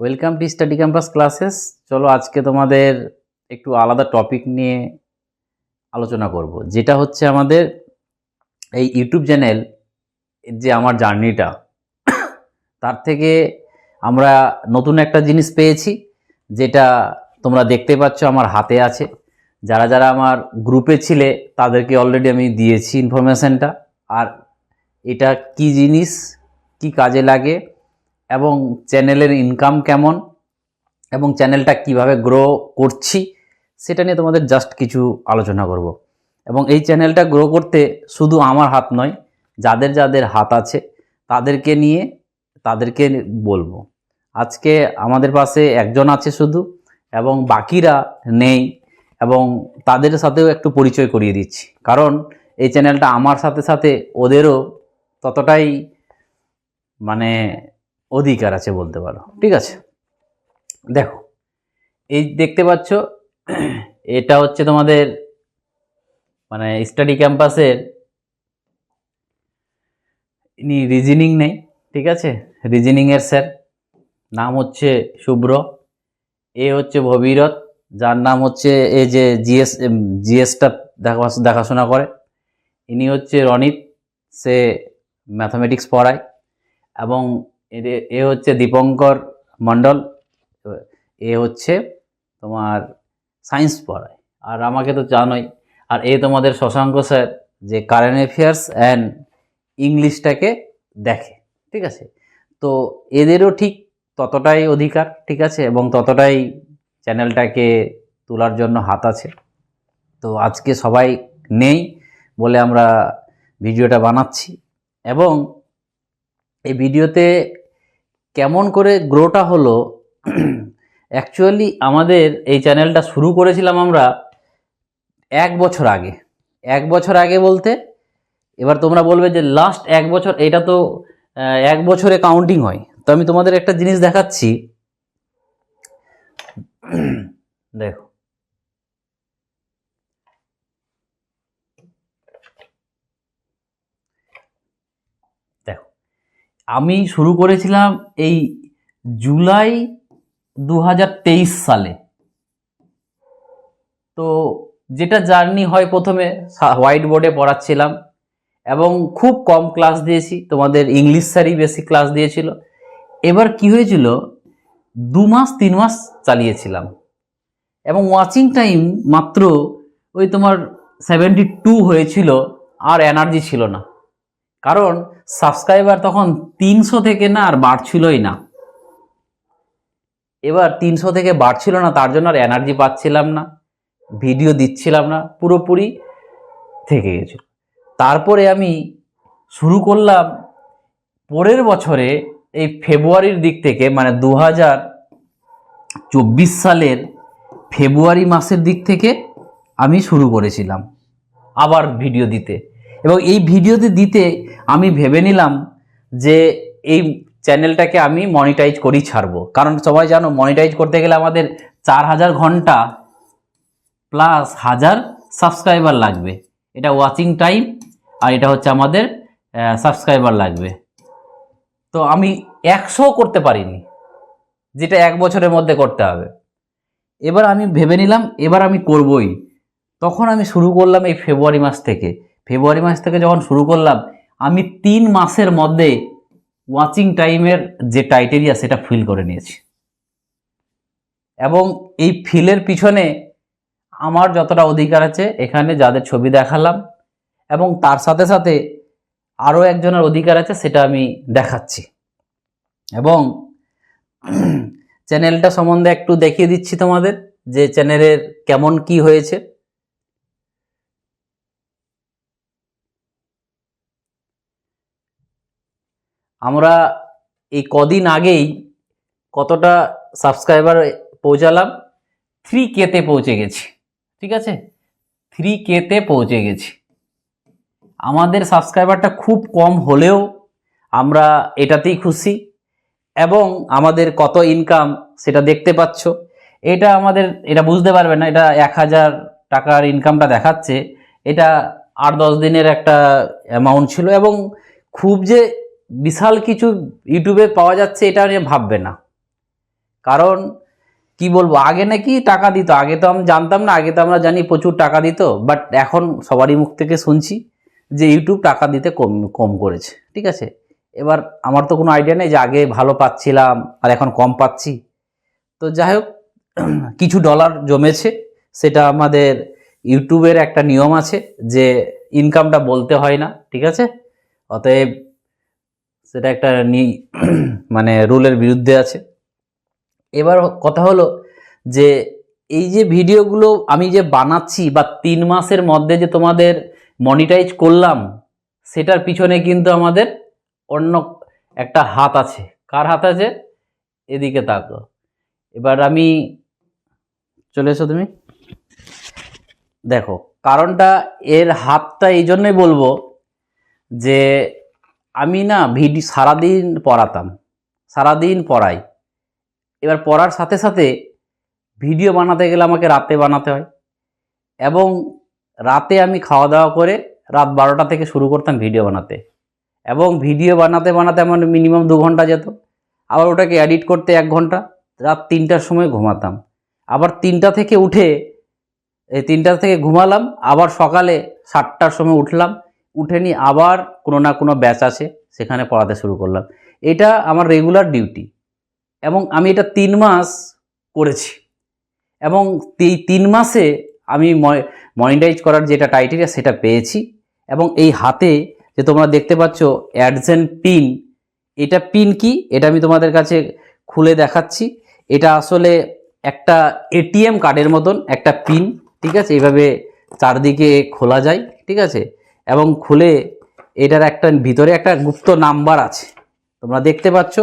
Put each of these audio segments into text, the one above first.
Welcome to study campus classes চলো আজকে তোমাদের একটু আলাদা টপিক নিয়ে আলোচনা করব, যেটা হচ্ছে আমাদের এই ইউটিউব চ্যানেল যে আমার জার্নিটা তার থেকে আমরা নতুন একটা জিনিস পেয়েছি, যেটা তোমরা দেখতে পাচ্ছ আমার হাতে আছে। যারা যারা আমার গ্রুপে ছিলে, তাদেরকে অলরেডি আমি দিয়েছি ইনফরমেশনটা আর এটা কি জিনিস, কি কাজে লাগে এবং চ্যানেলের ইনকাম কেমন? এবং চ্যানেলটা কীভাবে গ্রো করছি? সেটা নিয়ে তোমাদের জাস্ট কিছু আলোচনা করব। এবং এই চ্যানেলটা গ্রো করতে শুধু আমার হাত নয়, যাদের যাদের হাত আছে, তাদেরকে নিয়ে তাদেরকে বলব। আজকে আমাদের পাশে একজন আছে শুধু, এবং বাকিরা নেই, এবং তাদের সাথেও একটু পরিচয় করিয়ে দিচ্ছি। কারণ এই চ্যানেলটা আমার সাথে সাথে ওদেরও ততটাই মানে অধিকার আছে বলতে পারো। ঠিক আছে? দেখো, এই দেখতে পাচ্ছ, এটা হচ্ছে তোমাদের মানে স্টাডি ক্যাম্পাসের ইনি রিজনিং নেই, ঠিক আছে? রিজনিংয়ের স্যার নাম হচ্ছে শুভ্র, এ হচ্ছে ভবীরত যার নাম হচ্ছে এই যে জিএস জিএসটা দেখা, দেখাশোনা করে। ইনি হচ্ছে রনিত, সে ম্যাথামেটিক্স পড়ায় এবং এ হচ্ছে দীপঙ্কর মণ্ডল এ হচ্ছে তোমার সায়েন্স পড়ায়। আর আমাকে তো জানোই। আর এ তোমাদের শশাঙ্ক স্যার, যে কারেন্ট অ্যাফেয়ার্স অ্যান্ড ইংলিশটাকে দেখে, ঠিক আছে? তো এদেরও ঠিক ততটাই অধিকার, ঠিক আছে? এবং ততটাই চ্যানেলটাকে তোলার জন্য হাত আছে। তো আজকে সবাই নেই বলে আমরা ভিডিওটা বানাচ্ছি। এবং এই ভিডিওতে কেমন করে গ্রোটা হলো অ্যাকচুয়ালি আমাদের এই চ্যানেলটা শুরু করেছিলাম আমরা এক বছর আগে। এক বছর আগে বলতে, এবার তোমরা বলবে যে লাস্ট এক বছর, এটা তো এক বছরে কাউন্টিং হয়। তো আমি তোমাদের একটা জিনিস দেখাচ্ছি। দেখো। আমি শুরু করেছিলাম এই জুলাই দু হাজার তেইশ সালে। তো যেটা জার্নি হয় প্রথমে হোয়াইট বোর্ডে পড়াচ্ছিলাম এবং খুব কম ক্লাস দিয়েছি। তোমাদের ইংলিশ স্যারই বেশি ক্লাস দিয়েছিল। এবার কি হয়েছিল, দু মাস, তিন মাস চালিয়েছিলাম। এবং ওয়াচিং টাইম মাত্র ওই তোমার সেভেন্টি টু হয়েছিল, আর এনার্জি ছিল না। কারণ সাবস্ক্রাইবার তখন তিনশো থেকে না আর বাড়ছিলই না। এবার তিনশো থেকে বাড়ছিল না, তার জন্য আর এনার্জি পাচ্ছিলাম না ভিডিও দিচ্ছিলাম না, পুরোপুরি থেকে গেছিল তারপরে আমি শুরু করলাম পরের বছরে এই ফেব্রুয়ারির দিক থেকে মানে দু চব্বিশ সালের ফেব্রুয়ারি মাসের দিক থেকে আমি শুরু করেছিলাম, আবার ভিডিও দিতে। এবং এই ভিডিওতে দিতে আমি ভেবে নিলাম যে এই চ্যানেলটাকে আমি মনিটাইজ করেই ছাড়বো। কারণ সবাই জানো মনিটাইজ করতে গেলে আমাদের চার হাজার ঘণ্টা প্লাস হাজার সাবস্ক্রাইবার লাগবে। এটা ওয়াচিং টাইম আর এটা হচ্ছে আমাদের সাবস্ক্রাইবার লাগবে। তো আমি একশো করতে পারিনি, যেটা এক বছরের মধ্যে করতে হবে। এবার আমি ভেবে নিলাম, এবার আমি করবই। তখন আমি শুরু করলাম এই ফেব্রুয়ারি মাস থেকে। ফেব্রুয়ারি মাস থেকে যখন শুরু করলাম, আমি তিন মাসের মধ্যে ওয়াচিং টাইমের যে টাইটেরিয়া সেটা ফিল করে নিয়েছি। এবং এই ফিলের পিছনে আমার যতটা অধিকার আছে, এখানে যাদের ছবি দেখালাম এবং তার সাথে সাথে আরও একজনের অধিকার আছে, সেটা আমি দেখাচ্ছি। এবং চ্যানেলটা সম্বন্ধে একটু দেখিয়ে দিচ্ছি তোমাদের যে চ্যানেলের কেমন কি হয়েছে। আমরা এই কদিন আগেই কতটা সাবস্ক্রাইবার পৌঁছালাম? থ্রি কেতে পৌঁছে গেছি। ঠিক আছে? থ্রি কেতে পৌঁছে গেছি। আমাদের সাবস্ক্রাইবারটা খুব কম হলেও আমরা এটাতেই খুশি। এবং আমাদের কত ইনকাম সেটা দেখতে পাচ্ছ। এটা আমাদের, এটা বুঝতে পারবে না, এটা এক হাজার টাকার ইনকামটা দেখাচ্ছে। এটা আট দশ দিনের একটা অ্যামাউন্ট ছিল এবং খুব যে বিশাল কিছু ইউটিউবে পাওয়া যাচ্ছে, এটা নিয়ে ভাববে না। কারণ, কি বলব, আগে নাকি টাকা দিত। আগে তো আমি জানতাম না, আগে তো আমরা জানি প্রচুর টাকা দিত। বাট এখন সবারই মুখ থেকে শুনছি যে ইউটিউব টাকা দিতে কম কম করেছে। ঠিক আছে? এবার আমার তো কোনো আইডিয়া নেই যে আগে ভালো পাচ্ছিলাম, আর এখন কম পাচ্ছি। তো যাই হোক, কিছু ডলার জমেছে। সেটা আমাদের ইউটিউবের একটা নিয়ম আছে যে ইনকামটা বলতে হয় না। ঠিক আছে? অতএব সেটা একটা মানে রুলের বিরুদ্ধে আছে। এবার কথা হলো যে এই যে ভিডিওগুলো আমি যে বানাচ্ছি বা তিন মাসের মধ্যে যে তোমাদের মনিটাইজ করলাম, সেটার পিছনে কিন্তু আমাদের অন্য একটা হাত আছে। কার হাত আছে? এদিকে তাকো। এবার আমি চলে এসো তুমি। দেখো, কারণটা এর হাতটা এই জন্যই বলব যে আমি না ভিডিও সারাদিন পড়াতাম, সারাদিন পড়াই। এবার পড়ার সাথে সাথে ভিডিও বানাতে গেলে আমাকে রাতে বানাতে হয় এবং রাতে আমি খাওয়া দাওয়া করে রাত বারোটা থেকে শুরু করতাম ভিডিও বানাতে এবং ভিডিও বানাতে বানাতে আমার মিনিমাম দু ঘণ্টা যেত। আবার ওটাকে এডিট করতে এক ঘণ্টা, রাত তিনটার সময় ঘুমাতাম। আবার তিনটা থেকে উঠে, এই তিনটা থেকে ঘুমালাম, আবার সকালে সাতটার সময় উঠলাম উঠে নিয়ে আবার কোনো না কোনো ব্যাচ আছে, সেখানে পড়াতে শুরু করলাম। এটা আমার রেগুলার ডিউটি এবং আমি এটা তিন মাস করেছি। এবং এই তিন মাসে আমি মনিটাইজ করার যেটা টাইটেরিয়া সেটা পেয়েছি এবং এই হাতে যে তোমরা দেখতে পাচ্ছ অ্যাডসেন পিন এটা পিন কি? এটা আমি তোমাদের কাছে খুলে দেখাচ্ছি। এটা আসলে একটা এটিএম কার্ডের মতন, একটা পিন ঠিক আছে? এইভাবে চারদিকে খোলা যায়, ঠিক আছে? এবং খুলে এটার একটা ভিতরে একটা গুপ্ত নাম্বার আছে। তোমরা দেখতে পাচ্ছ?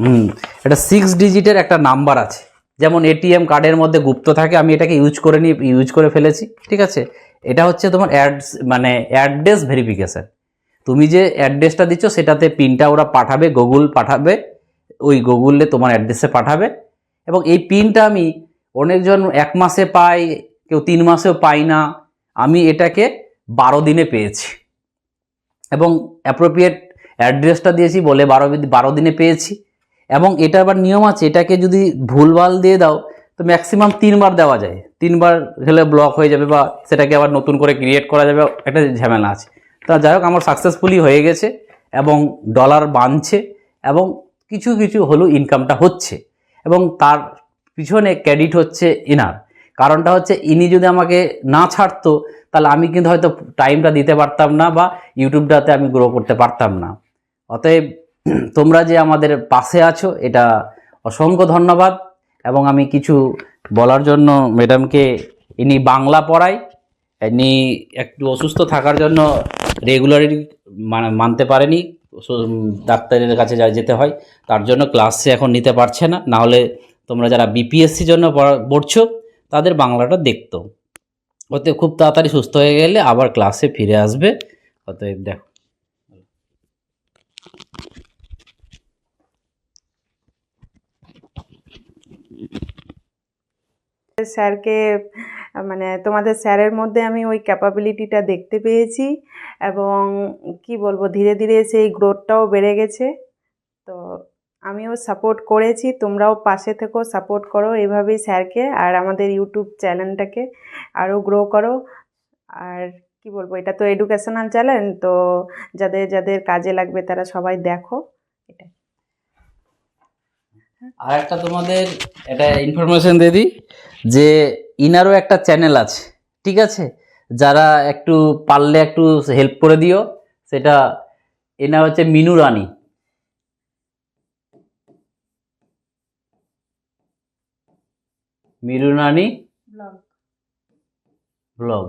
হুম এটা সিক্স ডিজিটের একটা নাম্বার আছে। যেমন এটিএম কার্ডের মধ্যে গুপ্ত থাকে আমি এটাকে ইউজ করে নিয়ে ইউজ করে ফেলেছি ঠিক আছে? এটা হচ্ছে তোমার অ্যাডস মানে অ্যাড্রেস ভেরিফিকেশান তুমি যে অ্যাড্রেসটা দিচ্ছ সেটাতে পিনটা ওরা পাঠাবে গুগল পাঠাবে ওই গুগলে তোমার অ্যাড্রেসে পাঠাবে। এবং এই পিনটা আমি অনেকজন এক মাসে পাই কেউ তিন মাসেও পাই না। আমি এটাকে বারো দিনে পেয়েছি। এবং অ্যাপ্রোপ্রিয়েট অ্যাড্রেসটা দিয়েছি বলে বারো বারো দিনে পেয়েছি। এবং এটা আবার নিয়ম আছে, এটাকে যদি ভুলভাল দিয়ে দাও, তো ম্যাক্সিমাম তিনবার দেওয়া যায়। তিনবার হলে ব্লক হয়ে যাবে বা সেটাকে আবার নতুন করে ক্রিয়েট করা যাবে, একটা ঝামেলা আছে। তা যাই হোক, আমার সাকসেসফুলি হয়ে গেছে এবং ডলার বাড়ছে এবং কিছু কিছু হলেও ইনকামটা হচ্ছে। এবং তার পিছনে ক্রেডিট হচ্ছে ইনার কারণটা হচ্ছে ইনি যদি আমাকে না ছাড়তো, তাহলে আমি কিন্তু হয়তো টাইমটা দিতে পারতাম না বা ইউটিউবটাতে আমি গ্রো করতে পারতাম না। অতএব তোমরা যে আমাদের পাশে আছো, এটা অসংখ্য ধন্যবাদ এবং আমি কিছু বলার জন্য ম্যাডামকে ইনি বাংলা পড়ায়, ইনি একটু অসুস্থ থাকার জন্য রেগুলারলি মানতে পারেনি ডাক্তারের কাছে যা যেতে হয়, তার জন্য ক্লাসে এখন নিতে পারছে না। নাহলে তোমরা যারা বিপিএসসির জন্য পড়া- পড়ছো তাদের বাংলাটা দেখতো। ওতে খুব তাড়াতাড়ি সুস্থ হয়ে গেলে আবার ক্লাসে ফিরে আসবে। অতএব দেখো। স্যারকে মানে তোমাদের স্যারের মধ্যে আমি ওই ক্যাপাবিলিটিটা দেখতে পেয়েছি এবং কি বলব, ধীরে ধীরে সেই গ্রোথটাও বেড়ে গেছে। তো আমিও সাপোর্ট করেছি, তোমরাও পাশে থেকো সাপোর্ট করো এভাবেই স্যারকে আর আমাদের ইউটিউব চ্যানেলটাকে আরও গ্রো করো। আর কি বলব, এটা তো এডুকেশনাল চ্যানেল তো যাদের যাদের কাজে লাগবে তারা সবাই দেখো এটা আর একটা তোমাদের একটা ইনফরমেশন দিয়ে দিই, যে ইনারও একটা চ্যানেল আছে, ঠিক আছে? যারা একটু পারলে একটু হেল্প করে দিও, সেটা এনা হচ্ছে মিনু রানী। রানী ব্লগ।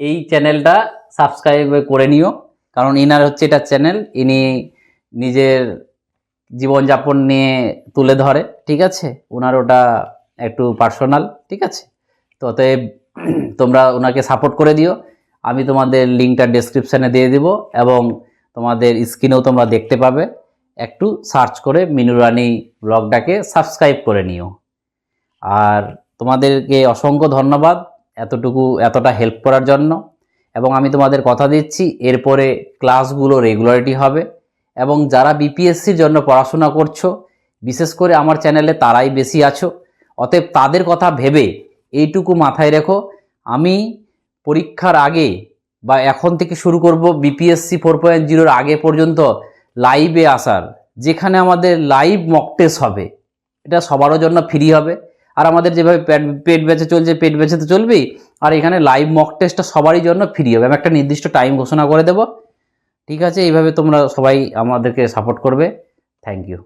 এই চ্যানেলটা সাবস্ক্রাইব করে নিও কারণ ইনার হচ্ছে এটা চ্যানেল ইনি নিজের জীবনযাপন নিয়ে তুলে ধরে ঠিক আছে? ওনার ওটা একটু পার্সোনাল ঠিক আছে? তো অতএব তোমরা ওনাকে সাপোর্ট করে দিও। আমি তোমাদের লিঙ্কটা ডেসক্রিপশানে দিয়ে দিব এবং তোমাদের স্ক্রিনেও তোমরা দেখতে পাবে। একটু সার্চ করে মিনুরানি ব্লগটাকে সাবস্ক্রাইব করে নিও। আর তোমাদেরকে অসংখ্য ধন্যবাদ এতটুকু, এতটা হেল্প করার জন্য। এবং আমি তোমাদের কথা দিচ্ছি, এরপরে ক্লাসগুলো রেগুলারিটি হবে। এবং যারা বিপিএসসির জন্য পড়াশোনা করছ, বিশেষ করে আমার চ্যানেলে তারাই বেশি আছো, অতএব তাদের কথা ভেবে এইটুকু মাথায় রেখো। আমি পরীক্ষার আগে বা এখন থেকে শুরু করব বিপিএসসি ফোর পয়েন্ট জিরোর আগে পর্যন্ত লাইভে আসার, যেখানে আমাদের লাইভ মক টেস্ট হবে। এটা সবারও জন্য ফ্রি হবে। আর আমাদের যেভাবে পেট বেঁচে চলছে, পেট ব্যাচে তো চলবেই। আর এখানে লাইভ মক টেস্টটা সবারই জন্য ফ্রি হবে। আমি একটা নির্দিষ্ট টাইম ঘোষণা করে দেব। ঠিক আছে? এইভাবে তোমরা সবাই আমাদেরকে সাপোর্ট করবে। Thank you